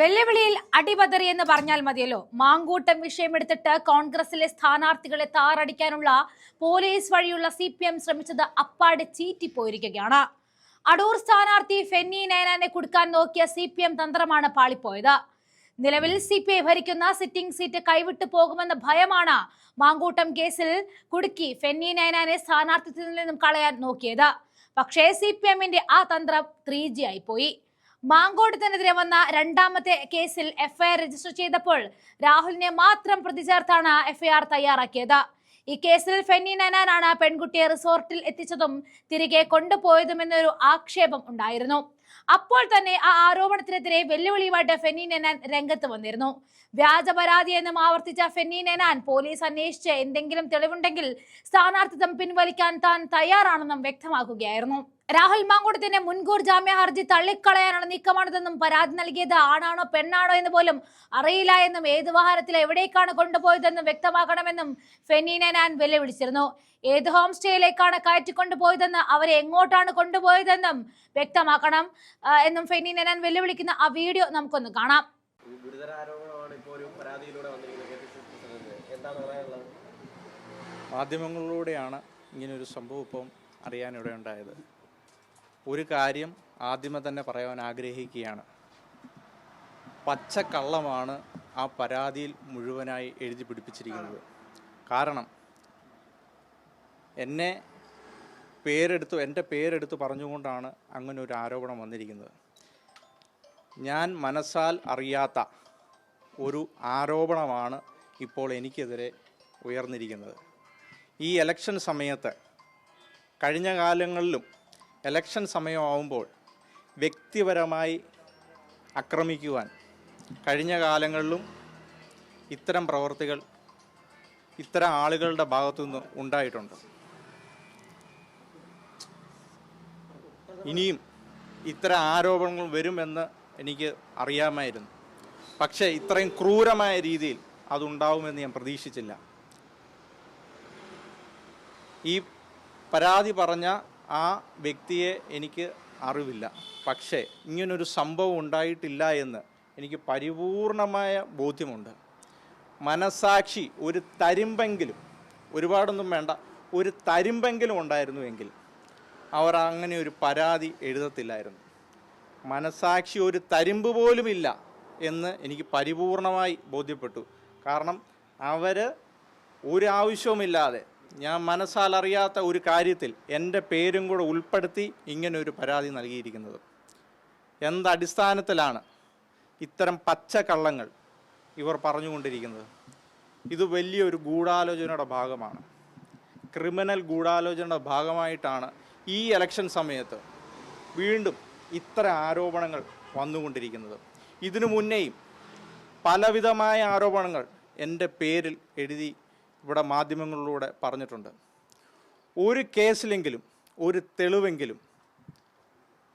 വെല്ലുവിളിയിൽ അടിപതറി എന്ന് പറഞ്ഞാൽ മതിയല്ലോ. മാങ്കൂട്ടം വിഷയമെടുത്തിട്ട് കോൺഗ്രസിലെ സ്ഥാനാർത്ഥികളെ താറടിക്കാനുള്ള പോലീസ് വഴിയുള്ള സി പി എം ശ്രമിച്ചത് അപ്പാടെ ചീറ്റിപ്പോയിരിക്കുകയാണ്. അടൂർ സ്ഥാനാർത്ഥി ഫെന്നി നയനാനെ കൊടുക്കാൻ നോക്കിയ സി പി എം തന്ത്രമാണ് പാളിപ്പോയത്. നിലവിൽ സി പി ഐ ഭരിക്കുന്ന സിറ്റിംഗ് സീറ്റ് കൈവിട്ടു പോകുമെന്ന ഭയമാണ് മാങ്കൂട്ടം കേസിൽ കുടുക്കി ഫെന്നി നയനാനെ സ്ഥാനാർത്ഥിത്വത്തിൽ നിന്നും കളയാൻ നോക്കിയത്. പക്ഷേ സി പി എമ്മിന്റെ ആ തന്ത്രം ത്രീ ജി ആയിപ്പോയി മാങ്കോട്ടത്തിനെതിരെ വന്ന രണ്ടാമത്തെ കേസിൽ എഫ്ഐആർ രജിസ്റ്റർ ചെയ്തപ്പോൾ രാഹുലിനെ മാത്രം പ്രതി ചേർത്താണ് എഫ്ഐആർ തയ്യാറാക്കിയത്. ഈ കേസിൽ ഫെന്നി നനാനാണ് പെൺകുട്ടിയെ റിസോർട്ടിൽ എത്തിച്ചതും തിരികെ കൊണ്ടുപോയതുമെന്നൊരു ആക്ഷേപം ഉണ്ടായിരുന്നു. അപ്പോൾ തന്നെ ആ ആരോപണത്തിനെതിരെ വെല്ലുവിളിയുമായിട്ട് ഫെന്നി നെനാൻ രംഗത്ത് വന്നിരുന്നു. വ്യാജ പരാതി എന്നും ആവർത്തിച്ച ഫെന്നി നെനാൻ പോലീസ് അന്വേഷിച്ച് എന്തെങ്കിലും തെളിവുണ്ടെങ്കിൽ സ്ഥാനാർത്ഥിത്വം പിൻവലിക്കാൻ താൻ തയ്യാറാണെന്നും വ്യക്തമാക്കുകയായിരുന്നു. രാഹുൽ മാങ്കൂട്ടത്തിന്റെ മുൻകൂർ ജാമ്യ ഹർജി തള്ളിക്കളയാനുള്ള നീക്കമാണിതെന്നും പരാതി നൽകിയത് ആണാണോ പെണ്ണാണോ എന്ന് പോലും അറിയില്ല എന്നും ഏത് വാഹനത്തിൽ എവിടേക്കാണ് കൊണ്ടുപോയതെന്നും വ്യക്തമാക്കണമെന്നും ഫെനീന ഞാൻ വെല്ലുവിളിച്ചിരുന്നു. ഏത് ഹോം സ്റ്റേയിലേക്കാണ് കയറ്റിക്കൊണ്ടുപോയതെന്ന് അവരെ എങ്ങോട്ടാണ് കൊണ്ടുപോയതെന്നും വ്യക്തമാക്കണം എന്നും ഫെനീന ഞാൻ വെല്ലുവിളിക്കുന്ന ആ വീഡിയോ നമുക്കൊന്ന് കാണാം. ഈ ഗുരുതര ആരോപണമാണ് ഇപ്പോൾ ഒരു പരാതിയിലൂടെ വന്നിരിക്കുന്നത്. എന്താണ് പറയാനുള്ളത്? മാധ്യമങ്ങളിലൂടെയാണ് ഇങ്ങനൊരു സംഭവം ഇപ്പം അറിയാനിടയുണ്ടായത്. ഒരു കാര്യം ആദ്യമേ തന്നെ പറയാൻ ആഗ്രഹിക്കുകയാണ്. പച്ചക്കള്ളമാണ് ആ പരാതിയിൽ മുഴുവനായി എഴുതി പിടിപ്പിച്ചിരിക്കുന്നത്. കാരണം എന്നെ പേരെടുത്തു എന്റെ പേരെടുത്ത് പറഞ്ഞുകൊണ്ടാണ് അങ്ങനെ ഒരു ആരോപണം വന്നിരിക്കുന്നത്. ഞാൻ മനസ്സാൽ അറിയാത്ത ഒരു ആരോപണമാണ് ഇപ്പോൾ എനിക്കെതിരെ ഉയർന്നിരിക്കുന്നത്. ഈ ഇലക്ഷൻ സമയത്ത് കഴിഞ്ഞ കാലങ്ങളിലും ഇലക്ഷൻ സമയമാവുമ്പോൾ വ്യക്തിപരമായി ആക്രമിക്കുവാൻ കഴിഞ്ഞ കാലങ്ങളിലും ഇത്തരം പ്രവർത്തികൾ ഇത്തരം ആളുകളുടെ ഭാഗത്തുനിന്ന് ഉണ്ടായിട്ടുണ്ട്. ഇനിയും ഇത്തരം ആരോപണങ്ങൾ വരുമെന്ന് എനിക്ക് അറിയാമായിരുന്നു. പക്ഷേ ഇത്രയും ക്രൂരമായ രീതിയിൽ അതുണ്ടാവുമെന്ന് ഞാൻ പ്രതീക്ഷിച്ചില്ല. ഈ പരാതി പറഞ്ഞ ആ വ്യക്തിയെ എനിക്ക് അറിവില്ല. പക്ഷേ ഇങ്ങനൊരു സംഭവം ഉണ്ടായിട്ടില്ല എന്ന് എനിക്ക് പരിപൂർണമായ ബോധ്യമുണ്ട്. മനസാക്ഷി ഒരു തരിമ്പെങ്കിലും ഒരുപാടൊന്നും വേണ്ട ഒരു തരിമ്പെങ്കിലും ഉണ്ടായിരുന്നുവെങ്കിൽ അവർ അങ്ങനെ ഒരു പരാതി എഴുതത്തില്ലായിരുന്നു. മനസാക്ഷി ഒരു തരിമ്പ് ഇല്ല എന്ന് എനിക്ക് പരിപൂർണമായി ബോധ്യപ്പെട്ടു. കാരണം അവർ ഒരു ആവശ്യവുമില്ലാതെ ഞാൻ മനസ്സാൽ അറിയാത്ത ഒരു കാര്യത്തിൽ എന്റെ പേരും കൂടെ ഉൾപ്പെടുത്തി ഇങ്ങനെ ഒരു പരാതി നൽകിയിരിക്കുന്നത്. എന്തടിസ്ഥാനത്തിലാണ് ഇത്തരം പച്ചക്കള്ളങ്ങൾ ഇവർ പറഞ്ഞുകൊണ്ടിരിക്കുന്നത്? ഇത് വലിയൊരു ഗൂഢാലോചനയുടെ ഭാഗമാണ്. ക്രിമിനൽ ഗൂഢാലോചനയുടെ ഭാഗമായിട്ടാണ് ഈ ഇലക്ഷൻ സമയത്ത് വീണ്ടും ഇത്തരം ആരോപണങ്ങൾ വന്നുകൊണ്ടിരിക്കുന്നത്. ഇതിനു മുന്നേയും പലവിധമായ ആരോപണങ്ങൾ എന്റെ പേരിൽ എഴുതി ഇവിടെ മാധ്യമങ്ങളിലൂടെ പറഞ്ഞിട്ടുണ്ട്. ഒരു കേസിലെങ്കിലും ഒരു തെളിവെങ്കിലും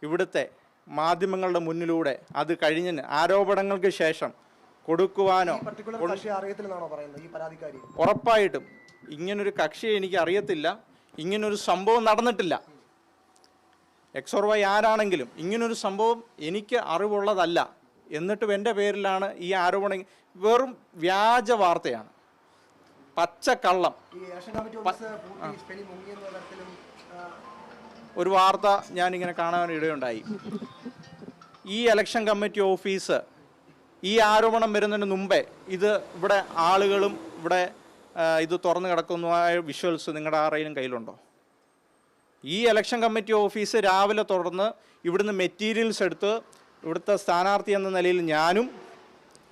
ഇവിടുത്തെ മാധ്യമങ്ങളുടെ മുന്നിലൂടെ അത് കഴിഞ്ഞ് ആരോപണങ്ങൾക്ക് ശേഷം കൊടുക്കുവാനോ കക്ഷി ഉറപ്പായിട്ടും ഇങ്ങനൊരു കക്ഷിയെ എനിക്ക് അറിയത്തില്ല ഇങ്ങനൊരു സംഭവം നടന്നിട്ടില്ല. എക്സ് ഓർ വൈ ആരാണെങ്കിലും ഇങ്ങനൊരു സംഭവം എനിക്ക് അറിവുള്ളതല്ല. എന്നിട്ടും എന്റെ പേരിലാണ് ഈ ആരോപണം വെറും വ്യാജ വാർത്തയാണ്. പച്ചക്കള്ളം ഒരു വാർത്ത ഞാനിങ്ങനെ കാണാൻ ഇടയുണ്ടായി. ഈ ഇലക്ഷൻ കമ്മിറ്റി ഓഫീസ് ഈ ആരോപണം വരുന്നതിന് മുമ്പേ ഇത് ഇവിടെ ആളുകളും ഇവിടെ ഇത് തുറന്നു കിടക്കുന്നതായ വിഷ്വൽസ് നിങ്ങളുടെ ആരെയും കയ്യിലുണ്ടോ? ഈ ഇലക്ഷൻ കമ്മിറ്റി ഓഫീസ് രാവിലെ തുറന്ന് ഇവിടുന്ന് മെറ്റീരിയൽസ് എടുത്ത് ഇവിടുത്തെ സ്ഥാനാർത്ഥി എന്ന നിലയിൽ ഞാനും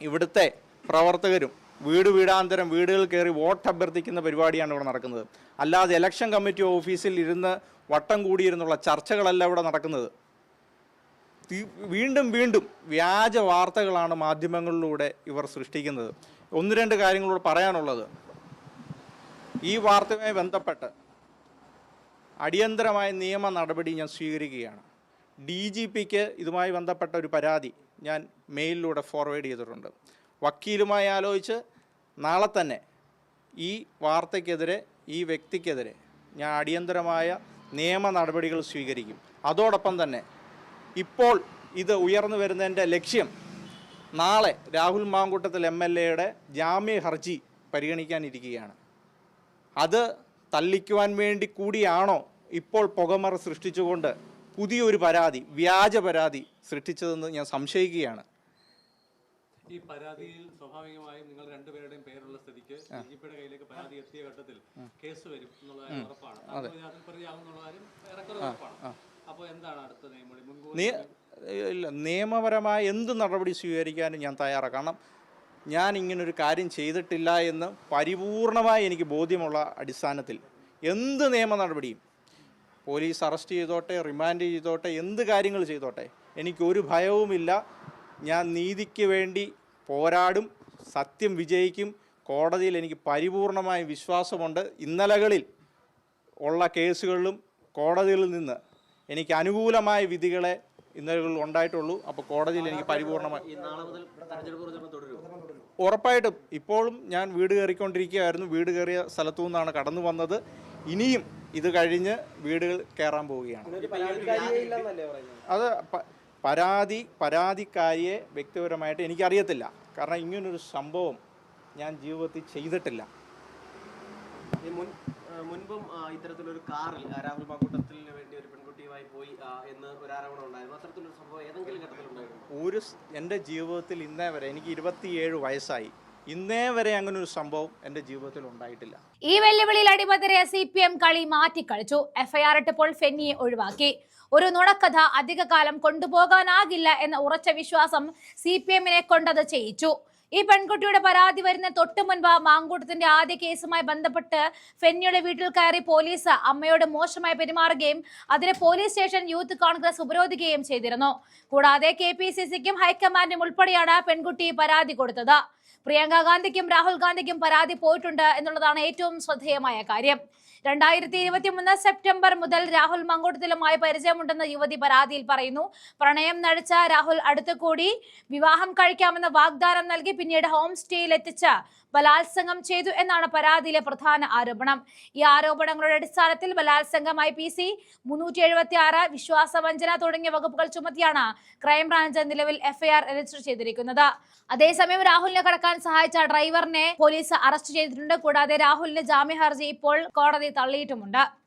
ഇവിടുത്തെ പ്രവർത്തകരും വീട് വീടാന്തരം വീടുകൾ കയറി വോട്ട് അഭ്യർത്ഥിക്കുന്ന പരിപാടിയാണ് ഇവിടെ നടക്കുന്നത്. അല്ലാതെ ഇലക്ഷൻ കമ്മിറ്റി ഓഫീസിൽ ഇരുന്ന് വട്ടം കൂടിയിരുന്നുള്ള ചർച്ചകളല്ല ഇവിടെ നടക്കുന്നത്. വീണ്ടും വീണ്ടും വ്യാജ വാർത്തകളാണ് മാധ്യമങ്ങളിലൂടെ ഇവർ സൃഷ്ടിക്കുന്നത്. ഒന്ന് രണ്ട് കാര്യങ്ങളോട് പറയാനുള്ളത്. ഈ വാർത്തയുമായി ബന്ധപ്പെട്ട് അടിയന്തരമായ നിയമ നടപടി ഞാൻ സ്വീകരിക്കുകയാണ്. ഡി ജി പിക്ക് ഇതുമായി ബന്ധപ്പെട്ട ഒരു പരാതി ഞാൻ മെയിലിലൂടെ ഫോർവേഡ് ചെയ്തിട്ടുണ്ട്. വക്കീലുമായി ആലോചിച്ച് നാളെ തന്നെ ഈ വാർത്തയ്ക്കെതിരെ ഈ വ്യക്തിക്കെതിരെ ഞാൻ അടിയന്തരമായ നിയമ നടപടികൾ സ്വീകരിക്കും. അതോടൊപ്പം തന്നെ ഇപ്പോൾ ഇത് ഉയർന്നു വരുന്നതിന്റെ ലക്ഷ്യം നാളെ രാഹുൽ മാങ്കൂട്ടത്തിൽ എം എൽ എയുടെ ജാമ്യ ഹർജി പരിഗണിക്കാനിരിക്കുകയാണ്. അത് തള്ളിക്കുവാൻ വേണ്ടി കൂടിയാണോ ഇപ്പോൾ പുകമറ സൃഷ്ടിച്ചുകൊണ്ട് പുതിയൊരു പരാതി വ്യാജ പരാതി സൃഷ്ടിച്ചതെന്ന് ഞാൻ സംശയിക്കുകയാണ്. ഈ പരാതിയിൽ സ്വാഭാവികമായും നിങ്ങൾ രണ്ടുപേരുടെയും പേരുള്ള സ്ഥിതിക്ക് ഡിജിപിയുടെ കയ്യിലേക്ക് പരാതി എത്തിയ ഘട്ടത്തിൽ കേസ് വരും എന്നുള്ള കാര്യം ഉറപ്പാണ്. അതിൽ കാര്യം ഏറെക്കുറെ ഉറപ്പാണ്. അപ്പോൾ എന്താണ് അടുത്ത നിയമം ഇല്ല നിയമപരമായ എന്ത് നടപടി സ്വീകരിക്കാനും ഞാൻ തയ്യാറാണ് കാരണം ഞാൻ ഇങ്ങനൊരു കാര്യം ചെയ്തിട്ടില്ല എന്ന് പരിപൂർണമായി എനിക്ക് ബോധ്യമുള്ള അടിസ്ഥാനത്തിൽ എന്ത് നിയമ നടപടിയും പോലീസ് അറസ്റ്റ് ചെയ്തോട്ടെ റിമാൻഡ് ചെയ്തോട്ടെ എന്ത് കാര്യങ്ങൾ ചെയ്തോട്ടെ എനിക്കൊരു ഭയവുമില്ല. ഞാൻ നീതിക്ക് വേണ്ടി പോരാടും സത്യം വിജയിക്കും കോടതിയിൽ എനിക്ക് പരിപൂർണമായ വിശ്വാസമുണ്ട്. ഇന്നലകളിൽ ഉള്ള കേസുകളിലും കോടതികളിൽ നിന്ന് എനിക്ക് അനുകൂലമായ വിധികളെ ഇന്നലകളിൽ ഉണ്ടായിട്ടുള്ളൂ. അപ്പോൾ കോടതിയിൽ എനിക്ക് പരിപൂർണമായി ഉറപ്പായിട്ടും ഇപ്പോഴും ഞാൻ വീട് കയറിക്കൊണ്ടിരിക്കുകയായിരുന്നു. വീട് കയറിയ സ്ഥലത്തു നിന്നാണ് കടന്നു വന്നത്. ഇനിയും ഇത് കഴിഞ്ഞ് വീടുകൾ കയറാൻ പോവുകയാണ്. അത് പരാതി പരാതിക്കാരിയെ വ്യക്തിപരമായിട്ട് എനിക്കറിയത്തില്ല. കാരണം ഇങ്ങനൊരു സംഭവം ഞാൻ ജീവിതത്തിൽ ചെയ്തിട്ടില്ല. മുൻപും ഇത്തരത്തിലൊരു കാറിൽ രാഹുൽ മാക്കൂട്ടത്തിന് വേണ്ടി ഒരു പെൺകുട്ടിയുമായി പോയി എന്ന് ഒരു ആരോപണം ഉണ്ടായിരുന്നു. അത്തരത്തിലൊരു സംഭവം ഏതെങ്കിലും ഘട്ടത്തിലുണ്ടായിരുന്നു? ഒരു എന്റെ ജീവിതത്തിൽ ഇന്നേ വരെ എനിക്ക് ഇരുപത്തിയേഴ് വയസ്സായി. ഇന്നേ വരെ അങ്ങനെ ഒരു സംഭവം എന്റെ ജീവിതത്തിൽ ഉണ്ടായിട്ടില്ല. ഈ വെല്ലുവിളിയിൽ അടിമതരെ സി പി എം കളി മാറ്റിക്കളിച്ചു. എഫ്ഐആർ ഇട്ടപ്പോൾ ഫെന്നിയെ ഒഴിവാക്കി. ഒരു നുണക്കഥ അധികകാലം കൊണ്ടുപോകാനാകില്ല എന്ന ഉറച്ച വിശ്വാസം സി പി എമ്മിനെ കൊണ്ടത് ചെയ്യിച്ചു. ഈ പെൺകുട്ടിയുടെ പരാതി വരുന്ന തൊട്ടു മുൻപ് മാങ്കൂട്ടത്തിന്റെ ആദ്യ കേസുമായി ബന്ധപ്പെട്ട് ഫെന്നിയുടെ വീട്ടിൽ കയറി പോലീസ് അമ്മയോട് മോശമായി പെരുമാറുകയും അതിന് പോലീസ് സ്റ്റേഷൻ യൂത്ത് കോൺഗ്രസ് ഉപരോധിക്കുകയും ചെയ്തിരുന്നു. കൂടാതെ കെ പി സി സിക്കും ഹൈക്കമാൻഡും ഉൾപ്പെടെയാണ് പെൺകുട്ടി പരാതി കൊടുത്തത്. പ്രിയങ്ക ഗാന്ധിക്കും രാഹുൽ ഗാന്ധിക്കും പരാതി പോയിട്ടുണ്ട് എന്നുള്ളതാണ് ഏറ്റവും ശ്രദ്ധേയമായ കാര്യം. രണ്ടായിരത്തി ഇരുപത്തി മൂന്ന് സെപ്റ്റംബർ മുതൽ രാഹുൽ മങ്കോട്ടത്തിലുമായി പരിചയമുണ്ടെന്ന് യുവതി പരാതിയിൽ പറയുന്നു. പ്രണയം നടിച്ച രാഹുൽ അടുത്തുകൂടി വിവാഹം കഴിക്കാമെന്ന വാഗ്ദാനം നൽകി പിന്നീട് ഹോം സ്റ്റേയിൽ എത്തിച്ച് ബലാത്സംഗം ചെയ്തു എന്നാണ് പരാതിയിലെ പ്രധാന ആരോപണം. ഈ ആരോപണങ്ങളുടെ അടിസ്ഥാനത്തിൽ ബലാത്സംഗമായി പി സി മുന്നൂറ്റി എഴുപത്തി ആറ് വിശ്വാസവഞ്ചന തുടങ്ങിയ വകുപ്പുകൾ ചുമത്തിയാണ് ക്രൈംബ്രാഞ്ച് നിലവിൽ എഫ്ഐആർ രജിസ്റ്റർ ചെയ്തിരിക്കുന്നത്. അതേസമയം രാഹുലിനെ കടക്കാൻ സഹായിച്ച ഡ്രൈവറിനെ പോലീസ് അറസ്റ്റ് ചെയ്തിട്ടുണ്ട്. കൂടാതെ രാഹുലിന്റെ ജാമ്യ ഹർജി ഇപ്പോൾ കോടതി തള്ളിയിട്ടുമുണ്ട്.